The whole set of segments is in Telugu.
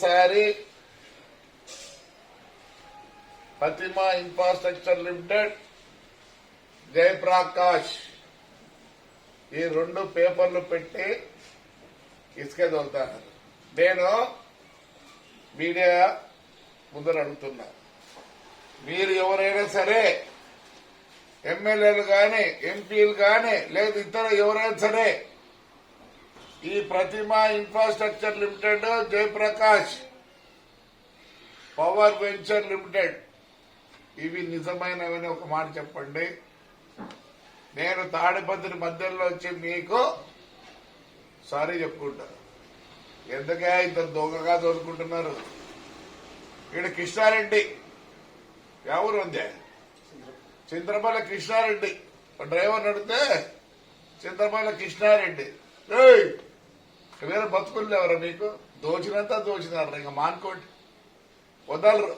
మొదటిసారి ఫతిమా ఇన్ఫ్రాస్ట్రక్చర్ లిమిటెడ్ జయప్రకాష్ ఈ రెండు పేపర్లు పెట్టి ఇసుక తోలుతాను. నేను మీడియా ముందర అడుగుతున్నా. మీరు ఎవరైనా సరే ఎమ్మెల్యేలు కానీ ఎంపీలు కానీ లేదు ఇతర ఎవరైనా సరే ఈ Pratima infrastructure limited Jayaprakash power venture limited ఇవి నిజమైనవని ఒక మాట చెప్పండి. నేను తాడిపత్రి మధ్యలో వచ్చి మీకు సారీ చెప్పుకుంటా. ఎందుకే ఇంత దొంగగా దొరుకుంటున్నారు ఇక్కడ కృష్ణారెడ్డి. ఎవరు ఉంది చింద్రపల్లి కృష్ణారెడ్డి. డ్రైవర్ నడితే చింద్రపల్లి కృష్ణారెడ్డి. ఏయ్! వేరే బతుకులు ఎవరా మీకు? దోచినంత దోచినారు ఇంకా మానుకోండి. వదలరు.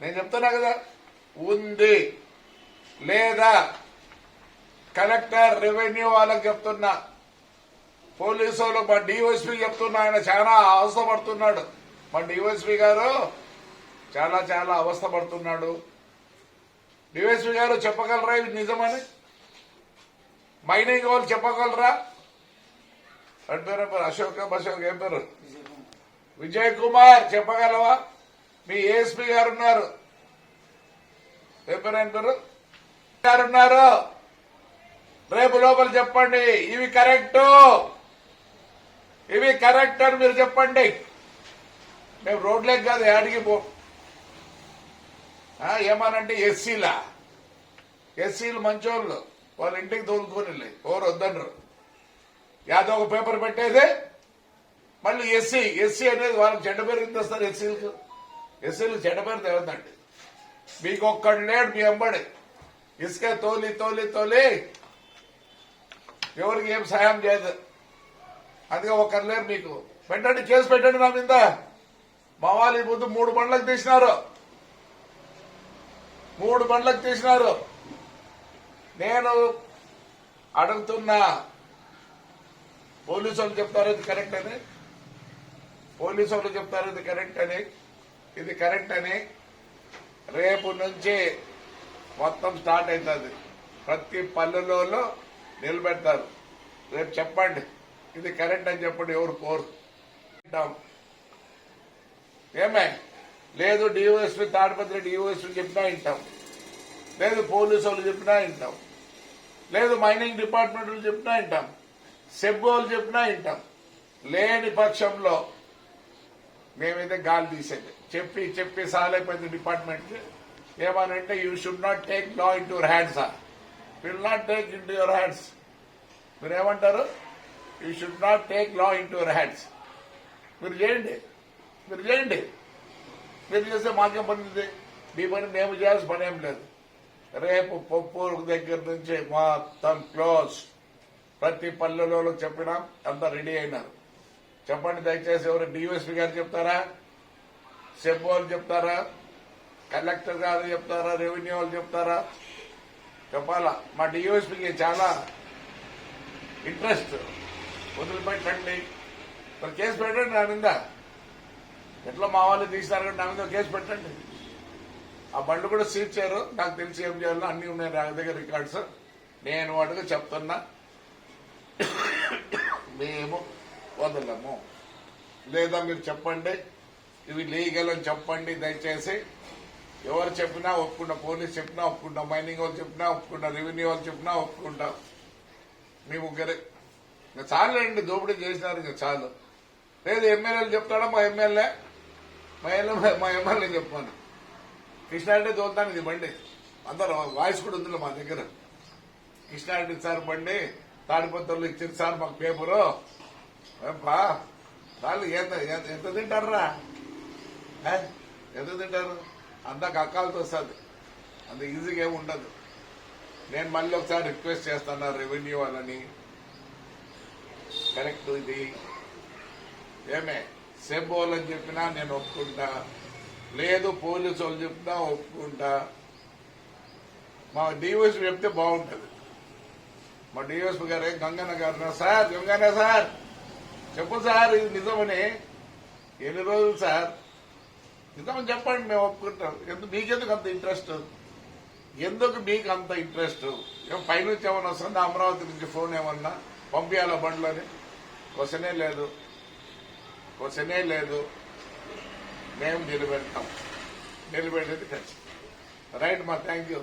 నేను చెప్తున్నా కదా ఉంది లేదా? కలెక్టర్ రెవెన్యూ వాళ్ళకి చెప్తున్నా. పోలీసు వాళ్ళు మా డిఓఎస్పీ చెప్తున్నా ఆయన చాలా అవస్థపడుతున్నాడు. మా డిఓఎస్పీ గారు చాలా చాలా అవస్థపడుతున్నాడు. డిఎస్పీ గారు చెప్పగలరా? ఇది నిజమని? మైనింగ్ వాళ్ళు చెప్పగలరా? అని పేరు పేరు? అశోక్ అశోక్ ఏం పేరు? విజయ్ కుమార్ చెప్పగలవా? మీ ఏఎస్పీ గారు ఉన్నారు. ఏం పేరు ఆయన పేరు? గారు ఉన్నారు. రేపు లోపల చెప్పండి. ఇవి కరెక్ట్. ఇవి కరెక్ట్ అని మీరు చెప్పండి. మేము రోడ్లేకి కాదు యాడికి పో. ఏమనంటే ఎస్సీలా? ఎస్సీలు మంచోళ్ళు. వాళ్ళ ఇంటికి తోలుకొని ఎవరు వద్దనరు. యాదో ఒక పేపర్ పెట్టేది మళ్ళీ ఎస్సీ ఎస్సీ అనేది వాళ్ళకి చెడ్డ పేరు ఎందుకు వస్తారు ఎస్సీలకు. ఎస్సీలకు చెడ్డ పేరు తెలదండి మీకు ఒక్కడు లేడు మీ అంబడి. ఇసుక తోలి తోలి తోలి. ఎవరికి ఏం సాయం చేయదు. అందుకే ఒక్కరు లేరు మీకు. పెట్టండి కేసు పెట్టండి నా మీద. మా వాళ్ళు ముందు మూడు బండ్లకు తీసినారు. మూడు బండ్లకు తీసినారు. నేను అడుగుతున్నా పోలీసు వాళ్ళు చెప్తారు ఇది కరెక్ట్ అని. పోలీసు వాళ్ళు చెప్తారు ఇది కరెక్ట్ అని. ఇది కరెక్ట్ అని. రేపు నుంచి మొత్తం స్టార్ట్ అవుతుంది. ప్రతి పల్లెలలో నిలబెడతారు. రేపు చెప్పండి. ఇది కరెక్ట్ అని చెప్పండి ఎవరు పోరు ఏమే? లేదు డిఓఎస్పీ తాడిపత్రి డిఓఎస్పీ చెప్పినా వింటాం. లేదు పోలీసు వాళ్ళు చెప్పినా వింటాం. లేదు మైనింగ్ డిపార్ట్మెంట్ వాళ్ళు చెప్పినా వింటాం. సెబ్బోలు చెప్పినా వింటాం. లేని పక్షంలో మేమైతే గాలి తీసేది. చెప్పి చెప్పి సాలైపోయింది డిపార్ట్మెంట్. ఏమనంటే you should not take law in your hands will not take in your hands మీరు ఏమంటారు you should not take law in your hands మీరు చేయండి. మీరు చేయండి. మీరు చేస్తే మాకేం పని ఉంది? మీ పని మేము చేయాల్సిన పని ఏం లేదు. రేపు పప్పు దగ్గర నుంచి మొత్తం క్లోజ్ ప్రతి పల్లెలలో చెప్పినా అంతా రెడీ అయినారు. చెప్పండి దయచేసి ఎవరు డిఎస్పీ గారు చెప్తారా? సెబ్ వాళ్ళు చెప్తారా? కలెక్టర్ గారు చెప్తారా? రెవెన్యూ వాళ్ళు చెప్తారా? చెప్పాలా? మా డిఎస్పీకి చాలా ఇంట్రెస్ట్. వదిలిపెట్టండి. మరి కేసు పెట్టండి నా మీద. ఎట్లా మా వాళ్ళు తీసినారు నా మీద కేసు పెట్టండి. ఆ బండ్లు కూడా సీజ్ చేయరు. నాకు తెలిసి ఏం చేయాలో అన్ని ఉన్నాయి నా దగ్గర రికార్డ్స్. నేను వాటికి చెప్తున్నా. మేము వదలము. లేదా మీరు చెప్పండి ఇవి లీగల్ అని చెప్పండి దయచేసి. ఎవరు చెప్పినా ఒప్పుకుంటా పోలీస్ చెప్పినా ఒప్పుకుంటా మైనింగ్ వాళ్ళు చెప్పినా ఒప్పుకుంటా రెవెన్యూ వాళ్ళు చెప్పినా ఒప్పుకుంటా. మీ ముగ్గురే. ఇంకా చాలండి దోపిడీ చేసినారు ఇంకా చాలు. లేదు ఎమ్మెల్యేలు చెప్తాడా మా ఎమ్మెల్యే? మా ఎమ్మెల్యే మా ఎమ్మెల్యే చెప్పాను. కృష్ణారెడ్డి తోలుతాను ఇది బండి. అందరూ వాయిస్ కూడా ఉంది మా దగ్గర. కృష్ణారెడ్డి సార్ బండి తాడిపత్రులు ఇచ్చింది సార్ మాకు పేపరు. ఏంపా? వాళ్ళు ఎంత ఎంత- ఎంత తింటారా ఎంత తింటారు? అంతా కక్కాలతో వస్తుంది. అంత ఈజీగా ఏమి ఉండదు. నేను మళ్ళీ ఒకసారి రిక్వెస్ట్ చేస్తాను రెవెన్యూ వాళ్ళని. కరెక్ట్ ఇది. ఏమే? సెబ్ అని చెప్పినా నేను ఒప్పుకుంటా. లేదు పోలీసు వాళ్ళు చెప్పినా ఒప్పుకుంటా. మా డిఓఎస్ చెప్తే బాగుంటుంది. మా డిఎస్పీ గారే గంగన్న గారు సార్ గంగన్న సార్ చెప్పు సార్ ఇది నిజమని. ఎన్ని రోజులు సార్? నిజమని చెప్పండి మేము ఒప్పుకుంటాం. ఎందుకు మీకెందుకు అంత ఇంట్రెస్ట్ ఎందుకు మీకు అంత ఇంట్రెస్ట్ ఏం పైనుంచి ఏమన్నా వస్తుంది? అమరావతి నుంచి ఫోన్ ఏమన్నా? పంపించాలా బండ్లని? క్వశ్చనే లేదు. క్వశ్చనే లేదు. మేము నిలబెడతాం. నిలబెట్టేది ఖచ్చితం రైట్ మా థ్యాంక్ యూ.